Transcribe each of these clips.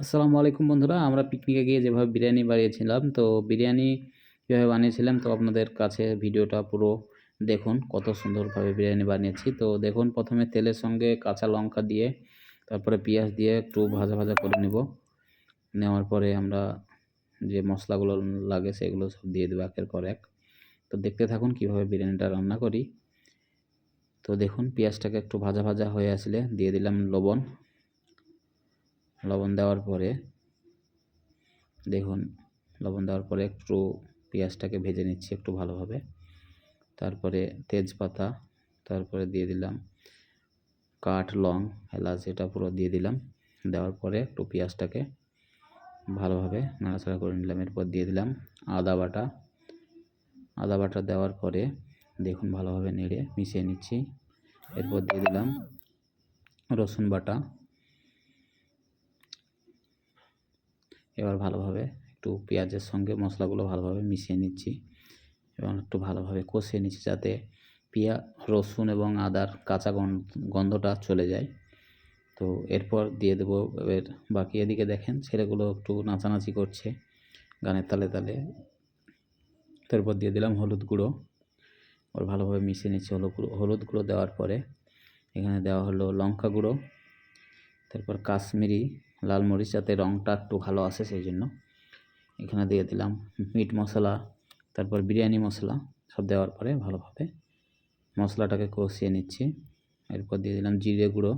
আসসালামু আলাইকুম বন্ধুরা, আমরা পিকনিকে গিয়ে যেভাবে বিরিয়ানি বানিয়েছিলাম, তো বিরিয়ানি যেভাবে বানিয়েছিলাম, তো আপনাদের কাছে ভিডিওটা পুরো দেখুন, কত সুন্দরভাবে বিরিয়ানি বানিয়েছি। তো দেখুন, প্রথমে তেলের সঙ্গে কাঁচা লঙ্কা দিয়ে, তারপরে পেঁয়াজ দিয়ে একটু ভাজা ভাজা করে নেব। নেওয়ার পরে আমরা যে মশলাগুলো লাগে সেগুলো সব দিয়ে দেবো একের পর এক। তো দেখতে থাকুন কীভাবে বিরিয়ানিটা রান্না করি। তো দেখুন, পেঁয়াজটাকে একটু ভাজা ভাজা হয়ে আসলে দিয়ে দিলাম লবণ। লবণ দেওয়ার পরে দেখুন, লবণ দেওয়ার পরে একটু পেঁয়াজটাকে ভেজে নিচ্ছি একটু ভালোভাবে। তারপরে তেজপাতা, তারপরে দিয়ে দিলাম কাঠ, লং, এলাচ, এটা পুরো দিয়ে দিলাম। দেওয়ার পরে একটু পেঁয়াজটাকে ভালোভাবে নাড়াচাড়া করে নিলাম। এরপর দিয়ে দিলাম আদা বাটা। আদা বাটা দেওয়ার পরে দেখুন ভালোভাবে নেড়ে মিশিয়ে নিচ্ছি। এরপর দিয়ে দিলাম রসুন বাটা। এবার ভালোভাবে একটু পেঁয়াজের সঙ্গে মশলাগুলো ভালোভাবে মিশিয়ে নিচ্ছি। এবং একটু ভালোভাবে কষিয়ে নিচ্ছি যাতে পেঁয়া, রসুন এবং আদার কাঁচা গন্ধটা চলে যায়। তো এরপর দিয়ে দেবো এবার বাকি এদিকে দেখেন ছেলেগুলো একটু নাচানাচি করছে গানের তালে তালে। তারপর দিয়ে দিলাম হলুদ গুঁড়ো। ওর ভালোভাবে মিশিয়ে নিচ্ছি হলুদ গুঁড়ো হলুদ গুঁড়ো দেওয়ার পরে এখানে দেওয়া হলো লঙ্কা গুঁড়ো। তারপর কাশ্মীরি লাল মরিচ যাতে রঙটা একটু ভালো আসে সেই জন্য। এখানে দিয়ে দিলাম মিট মশলা, তারপর বিরিয়ানি মশলা সব দেওয়ার পরে ভালোভাবে মশলাটাকে কষিয়ে নিচ্ছি। এরপর দিয়ে দিলাম জিরে গুঁড়ো,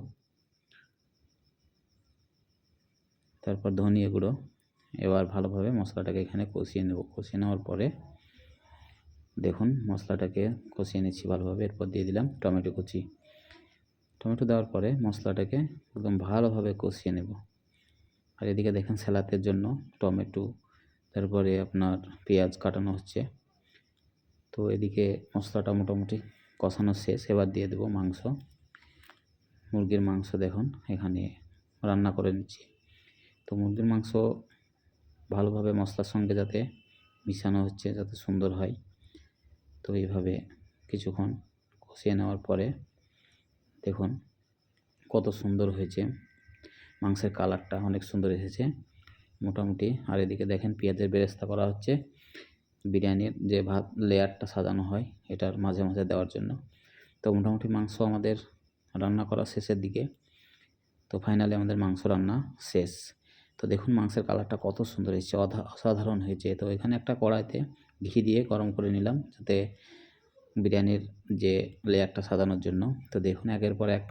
তারপর ধনিয়া গুঁড়ো। এবার ভালোভাবে মশলাটাকে এখানে কষিয়ে নেব। কষিয়ে নেওয়ার পরে দেখুন মশলাটাকে কষিয়ে নিচ্ছি ভালোভাবে। এরপর দিয়ে দিলাম টমেটো কুচি। টমেটো দেওয়ার পরে মশলাটাকে একদম ভালোভাবে কষিয়ে নেব। আর এদিকে দেখেন স্যালাতের জন্য টমেটো, তারপরে আপনার পেঁয়াজ কাটানো হচ্ছে। তো এদিকে মশলাটা মোটামুটি কষানো শেষ, এবার দিয়ে দেবো মাংস। মুরগির মাংস দেখুন, এখানে রান্না করে নিচ্ছি। তো মুরগির মাংস ভালোভাবে মশলার সঙ্গে যাতে মিশানো হচ্ছে, যাতে সুন্দর হয়। তো এইভাবে কিছুক্ষণ কষিয়ে নেওয়ার পরে দেখুন কত সুন্দর হয়েছে। মাংসের কালারটা অনেক সুন্দর এসেছে। মোটামুটি, আর এদিকে দেখেন পেঁয়াজের বেরেস্তা করা হচ্ছে। বিরিয়ানির যে ভাত, লেয়ারটা সাজানো হয় এটার মাঝে মাঝে দেওয়ার জন্য। তো মোটামুটি মাংস আমাদের রান্না করা শেষের দিকে। তো ফাইনালি আমাদের মাংস রান্না শেষ। তো দেখুন মাংসের কালারটা কত সুন্দর হয়েছে অসাধারণ হয়েছে। তো এখানে একটা কড়াইতে ঘি দিয়ে গরম করে নিলাম যাতে বিরিয়ানির যে লেয়ারটা সাজানোর জন্য। তো দেখুন একের পর এক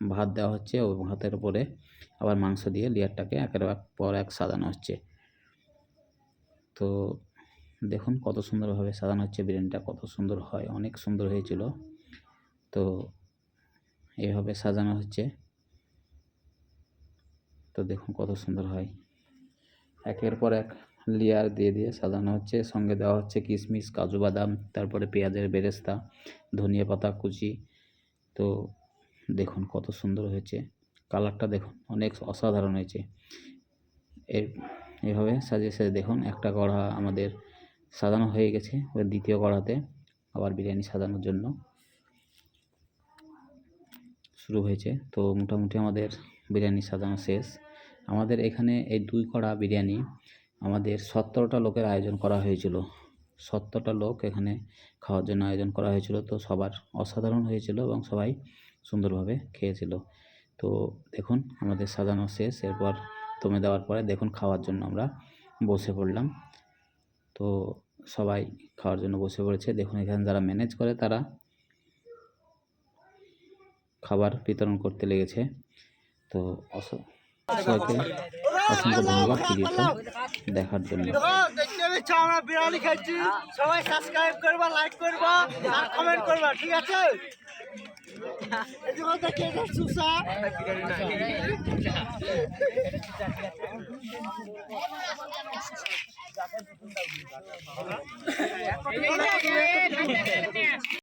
ভাত দেওয়া হচ্ছে ও ভাতের উপরে আবার মাংস দিয়ে লেয়ারটাকে একের পর এক সাজানো হচ্ছে। তো দেখুন কত সুন্দরভাবে সাজানো হচ্ছে, বিরিয়ানিটা কত সুন্দর হয়, অনেক সুন্দর হয়েছিল। তো এইভাবে সাজানো হচ্ছে। তো দেখুন কত সুন্দর হয়। একের পর এক লেয়ার দিয়ে দিয়ে সাজানো হচ্ছে। সঙ্গে দেওয়া হচ্ছে কিশমিশ, কাজু বাদাম, তারপরে পেঁয়াজের বেরেস্তা, ধনিয়া পাতা, কুচি। তো দেখুন কত সুন্দর হয়েছে। কালারটা দেখুন অনেক অসাধারণ হয়েছে। এর, এভাবে সাজিয়ে সাজিয়ে দেখুন, একটা কড়া আমাদের সাজানো হয়ে গেছে ওই দ্বিতীয় কড়াতে আবার বিরিয়ানি সাজানোর জন্য। শুরু হয়েছে। তো মোটামুটি আমাদের বিরিয়ানি সাজানো শেষ। আমাদের এখানে এই দুই কড়া বিরিয়ানি আমাদের সত্তরটা লোকের আয়োজন করা হয়েছিল। সত্তরটা লোক এখানে খাওয়ার জন্য আয়োজন করা হয়েছিল। তো সবার অসাধারণ হয়েছিল এবং সবাই সুন্দরভাবে খেয়েছিল। তো দেখুন, আমাদের সাজানো শেষ। এরপর দমে দেওয়ার পরে দেখুন, খাওয়ার জন্য আমরা বসে পড়লাম। তো সবাই খাওয়ার জন্য বসে পড়েছে। দেখুন, এখানে যারা ম্যানেজ করে তারা খাবার বিতরণ করতে লেগেছে। তো অসংখ্য ধন্যবাদ দেখার জন্য। দেখতে আমরা বিরিয়ানি খাচ্ছি সবাই সাবস্ক্রাইব করবা লাইক করবা আর কমেন্ট করবা ঠিক আছে